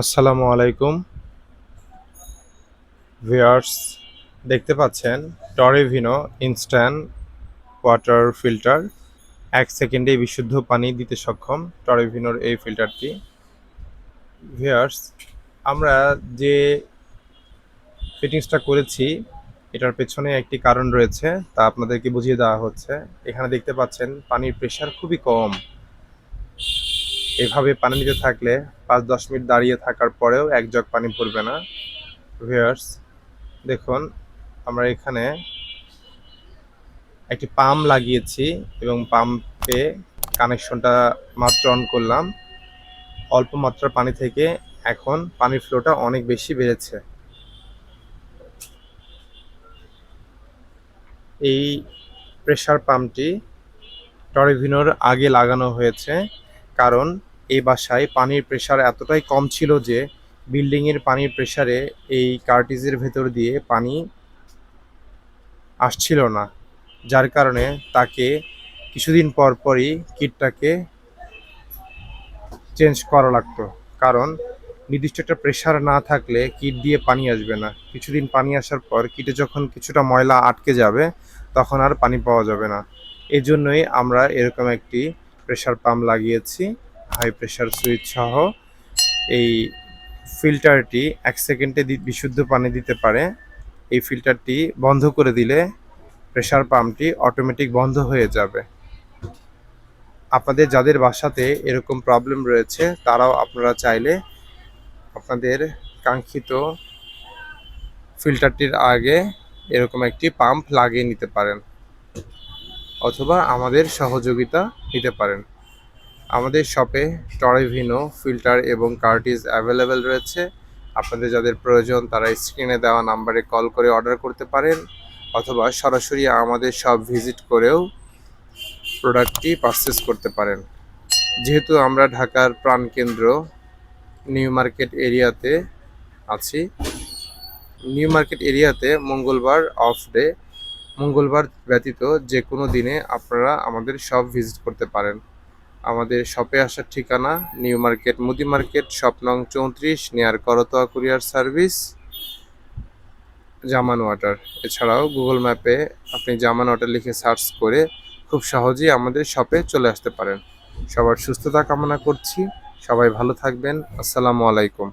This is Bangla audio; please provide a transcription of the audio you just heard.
আসসালামু আলাইকুম। ভিউয়ার্স, দেখতে পাচ্ছেন টরেভিনো ইনস্ট্যান্ট ওয়াটার ফিল্টার এক সেকেন্ডে বিশুদ্ধ পানি দিতে সক্ষম টরেভিনোর এই ফিল্টারটি ভিউয়ার্স, আমরা যে ফিটিংসটা করেছি, এটার পেছনে একটি কারণ রয়েছে, তা আপনাদেরকে বুঝিয়ে দেওয়া হচ্ছে। এখানে দেখতে পাচ্ছেন, পানির প্রেশার খুবই কম। এভাবে পানি নিতে থাকলে পাঁচ, দশ মিনিট দাঁড়িয়ে থাকার পরেও এক জগ পানি পড়বে না। ভিউয়ার্স দেখুন, আমরা এখানে একটি পাম্প লাগিয়েছি এবং পাম্পে কানেকশনটা মাত্র অন করলাম। অল্প মাত্রার পানি থেকে এখন পানির ফ্লোটা অনেক বেশি বেড়েছে। এই প্রেসার পাম্পটি টরিভিনোর আগে লাগানো হয়েছে কারণ এই বাসায় পানির প্রেশার এতটাই কম ছিল যে বিল্ডিংয়ের পানির প্রেসারে এই কার্টিজের ভেতর দিয়ে পানি আসছিল না, যার কারণে তাকে কিছুদিন পর পরই কিটটাকে চেঞ্জ করা লাগতো। কারণ নির্দিষ্ট একটা প্রেশার না থাকলে কিট দিয়ে পানি আসবে না। কিছুদিন পানি আসার পর কিটে যখন কিছুটা ময়লা আটকে যাবে, তখন আর পানি পাওয়া যাবে না। এই জন্যই আমরা এরকম একটি প্রেশার পাম্প লাগিয়েছি। হাই প্রেসার সুইচ সহ এই ফিল্টারটি এক সেকেন্ডে বিশুদ্ধ পানি দিতে পারে। এই ফিল্টারটি বন্ধ করে দিলে প্রেসার পাম্পটি অটোমেটিক বন্ধ হয়ে যাবে। আপনাদের যাদের বাসাতে এরকম প্রবলেম রয়েছে, তারাও আপনারা চাইলে আপনাদের কাঙ্ক্ষিত ফিল্টারটির আগে এরকম একটি পাম্প লাগিয়ে নিতে পারেন। অথবা আমাদের সহযোগিতা নিতে পারেন। আমাদের শপে টরেভিনো ফিল্টার এবং কার্টিজ অ্যাভেলেবেল রয়েছে। আপনাদের যাদের প্রয়োজন, তারা স্ক্রিনে দেওয়া নাম্বারে কল করে অর্ডার করতে পারেন, অথবা সরাসরি আমাদের শপ ভিজিট করেও প্রোডাক্টটি পারচেস করতে পারেন। যেহেতু আমরা ঢাকার প্রাণকেন্দ্র নিউ মার্কেট এরিয়াতে আছি। নিউ মার্কেট এরিয়াতে মঙ্গলবার অফ ডে মঙ্গলবার ব্যতীত যে কোনো দিনে আপনারা আমাদের শপ ভিজিট করতে পারেন। আমাদের শপে আসার ঠিকানা new market Mudi market shop নং চৌত্রিশ near Karatoya courier service Zaman water এছাড়াও গুগল ম্যাপে আপনি জামান ওয়াটার লিখে সার্চ করে খুব সহজেই আমাদের শপে চলে আসতে পারেন। সবার সুস্থতা কামনা করছি। সবাই ভালো থাকবেন। আসসালামু আলাইকুম।